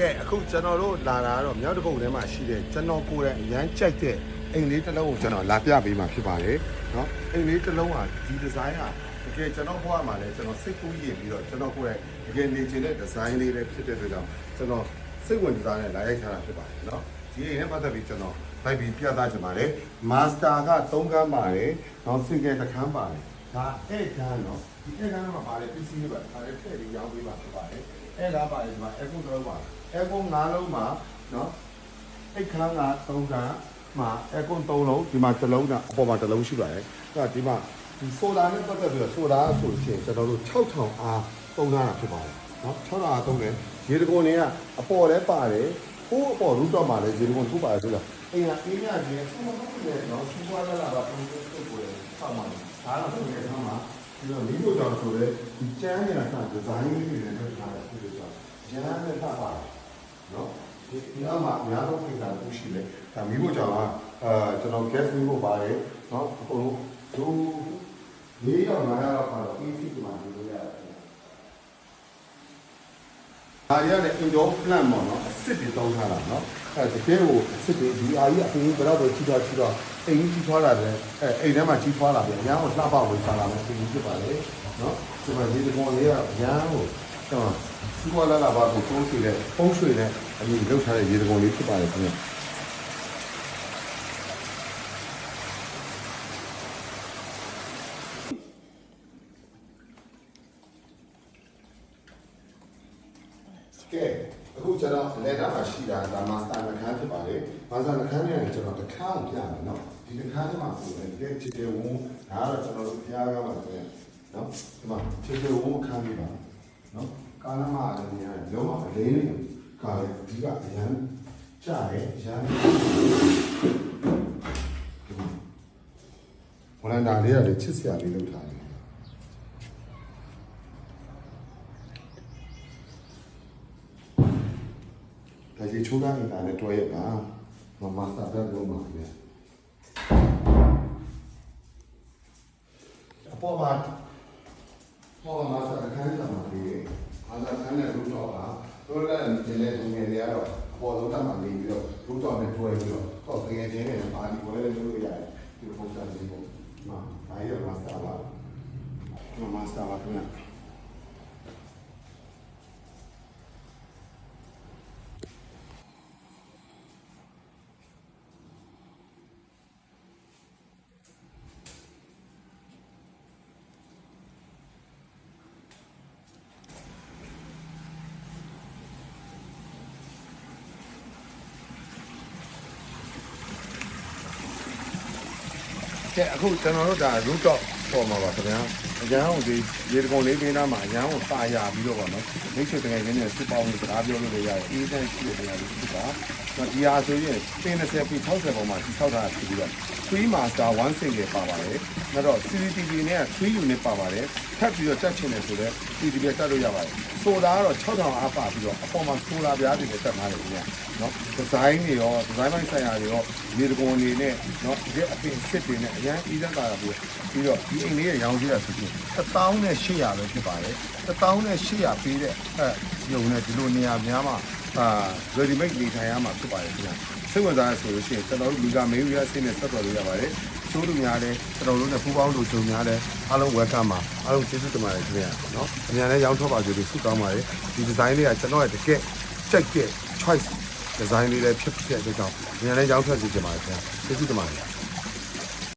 ကဲအခုကျွန်တော်တို့လာတာကတော့မြောက်တကုတ်ထဲမှာရှိတဲ့ကျွန်တော်ကိုယ်တိုင်အရန်ကြိုက်တဲ့အိမ်လေးတစ်လုံးကိုကျွန်တော်လာပြပေးမှာဖြစ်ပါတယ်เนาะအိမ်လေးတစ်လုံးဟာဒီဒီဇိုင်းဟာတကယ်ကျွန်တော်ဘဝမှာလည်းကျွန်တော်စိတ်ကူးရင်ပြီးတော့ကျွန်တော်ကိုယ်တိုင်တကယ်နေချင်တဲ့ဒီဇိုင်းလေးလည်းဖြစ်တဲ့အတွက်ကြောင့်ကျွန်တော်စိတ်ဝင်စားတဲ့လာရိုက်ထားတာဖြစ်ပါတယ်เนาะဒီအိမ်နဲ့ပတ်သက်ပြီးကျွန်တော်လိုက်ပြီးပြသချင်ပါတယ်မာစတာက3ခန်းပါတယ်เนาะစင်ကယ်တစ်ခန်းပါတယ် ဒါအဲ့ဒါနော်ဒီအဲ့ဒါမှာပါလေပစ္စည်းတွေပါဒါလည်းထည့်ပြီးရောင်းပေးပါဖြစ်ပါတယ်အဲ့ဒါပါလေဒီမှာအကုတ်တော့ပါအကုတ်၅လုံးမှာနော်အိတ်ခန်းက၃ခန်းမှာအကုတ်၃လုံးဒီမှာ၃လုံးကအပေါ်မှာ၃လုံးရှိပါတယ်အဲ့ဒါဒီမှာဒီဆိုလာနဲ့ပတ်သက်ပြီးတော့ဆိုလာဆိုရှင်ကျွန်တော်တို့6000အားသုံးတာဖြစ်ပါတယ်နော်6000အားသုံးတယ်ရေတကုံတွေကအပေါ်လည်းပါတယ်ဟိုးအပေါ် rooftop မှာလည်းရေတကုံထုတ်ပါတယ်ဆိုတာအိမ်ကအေးမြကြီးဆုံးမဟုတ်တယ်နော်စူးပွားလာတာပါပုံစံ ဒါတော့ဆိုတဲ့အခါမှာဒီလိုမိဖို့ကြောင့်ဆိုရဲဒီကျန်းနေတာကဒီဇိုင်းလေးတွေနဲ့လုပ်ထားတယ်ဆိုတော့ရဟန်းနဲ့ဖတ်ပါနော်ဒီဒီအမှအများဆုံးပြင်တာခုရှိတယ်ဒါမိဖို့ကြောင့်ကအာကျွန်တော် guest မိဖို့ပါတယ်နော်အကုန်လုံးဒူလေးရောက်လာတော့ပါတော့ easy ဒီမှာနေလို့ရတယ် ဒါရတဲ့ indoor plant ပေါ့နော်အစ်စ်တွေတောင်းထားတာနော်အဲတကယ်ကိုအစ်စ်တွေဒီအာကြီးအပြင်ဘယ်တော့တော့ကြီးတော့ကြီးတော့အိမ်ကြီးကြီးထွားလာတယ်အဲအိမ်ထဲမှာကြီးထွားလာပြန်အများကိုလှပဝင်စားလာမယ်ဒီဖြစ်ပါလေနော်ဒီမှာဒီတကောင်လေးကအများကိုကျွန်တော်စီးပွားလာလာပါကိုသုံးဆွေတဲ့ပုံးဆွေတဲ့အမြင်လောက်ထားတဲ့ရေတကောင်လေးဖြစ်ပါလေခင်ဗျာ ကဲအခုကျွန်တော်လက်တာမှာရှိတာဒါမာစတာနှခမ်းဖြစ်ပါလေမာစတာနှခမ်းနဲ့ကျွန်တော်တစ်ခါအောင်ပြမယ်နော်ဒီတစ်ခါထဲမှာဆိုရင်ဒီချစ်တဲ့ဝုန်းဒါကတော့ကျွန်တော်တို့ဘုရားကမှာဆိုရင်နော်ဒီမှာချစ်တဲ့ဝုန်းအခန်းပြပါနော်ကာလမှာလည်းနေရတယ်လုံးဝအလေးလေးကာလေဒီကအရန်ကြားတယ်ရန်ဝလန်ဒါလေးကလည်းချစ်စရာလေးလုပ်ထားတယ် ဒါကြီးချိုးသားနေတာနဲ့တွဲရတာမမစတာပဲလုံးပါပဲအပေါ်မှာပေါ်မှာစတာခိုင်းတာမှာဒီအားသာခိုင်းတဲ့လူတော့ဟာတို့လည်းဒီလေငယ်တွေကတော့အပေါ်ဆုံးတက်မှာနေပြီးတော့လူတော့နဲ့တွဲပြီးတော့ဟောတကယ်ချင်းနဲ့ပါဒီပွဲလေးလုပ်လို့ရတယ်ဒီပုံစံလေးပေါ့မှာဒါရမှာစတာပါမမစတာပါခင်ဗျာ ကဲအခုကျွန်တော်တို့ဒါ rooftop ပေါ်မှာပါခင်ဗျာ အရန်ကိုဒီရေတကုံလေးပေးနာမှာအရန်ကိုပါရပြီးတော့ဗောနော်မိတ်ဆွေတကယ်ချင်းနဲ့စစ်ပေါင်းလို့စကားပြောလို့လည်းရတယ်အေးတန်းရှိတဲ့နေရာလေးဖြစ်တာတော့ဒီဟာဆိုရင်30ပြီး60ပုံမှာဒီဆောက်တာဖြစ်ပြီးတော့3 master 1 single ပါပါတယ်နောက်တော့ CCTV နဲ့3 unit ပါပါတယ်ထပ်ပြီးတော့တက်ချင်တယ်ဆိုတော့ CCTV တက်လို့ရပါတယ်ဆိုတာကတော့6000အားပါပြီးတော့အပေါ်မှာဆိုတာပြားတွေနဲ့တက်ထားတယ်ခင်ဗျာနော်ဒီဇိုင်းတွေရောဒီဇိုင်းပိုင်းဆိုင်ရာတွေရောရေတကုံနေနဲ့နော်ဒီအပင်စစ်တွေနဲ့အရန်အီးတန်းတာပြီးပြီးတော့ဒီအိမ်လေးရဲ့ရောင်းကြီးရဆိုရင်1800ပဲဖြစ်ပါတယ်1800ပေးတဲ့အဲညုံနဲ့ဒီလိုနေရာများမှာအာ ready made နေထိုင်ရမှာဖြစ်ပါတယ်ခင်ဗျာစိတ်ဝင်စားရဆိုလို့ရှိရင်ကျွန်တော်တို့လူကမေးရဆင်းနဲ့ဆက်သွယ်လို့ရပါတယ်ချိုးလူများလဲကျွန်တော်တို့နဲ့ပူးပေါင်းလို့ဂျုံများလဲအားလုံး welcome ပါအားလုံးကျေးဇူးတင်ပါတယ်ခင်ဗျာနော်အများနဲ့ရောင်းထွက်ပါကြလို့ဆုတောင်းပါတယ်ဒီ design လေးကကျွန်တော်ရဲ့တကယ်ကြိုက်တဲ့ choice design လေးလည်းဖြစ်ဖြစ်တဲ့အတွက်ကြောင့်အများနဲ့ရောင်းထွက်စီကြပါတယ်ခင်ဗျာကျေးဇူးတင်ပါတယ်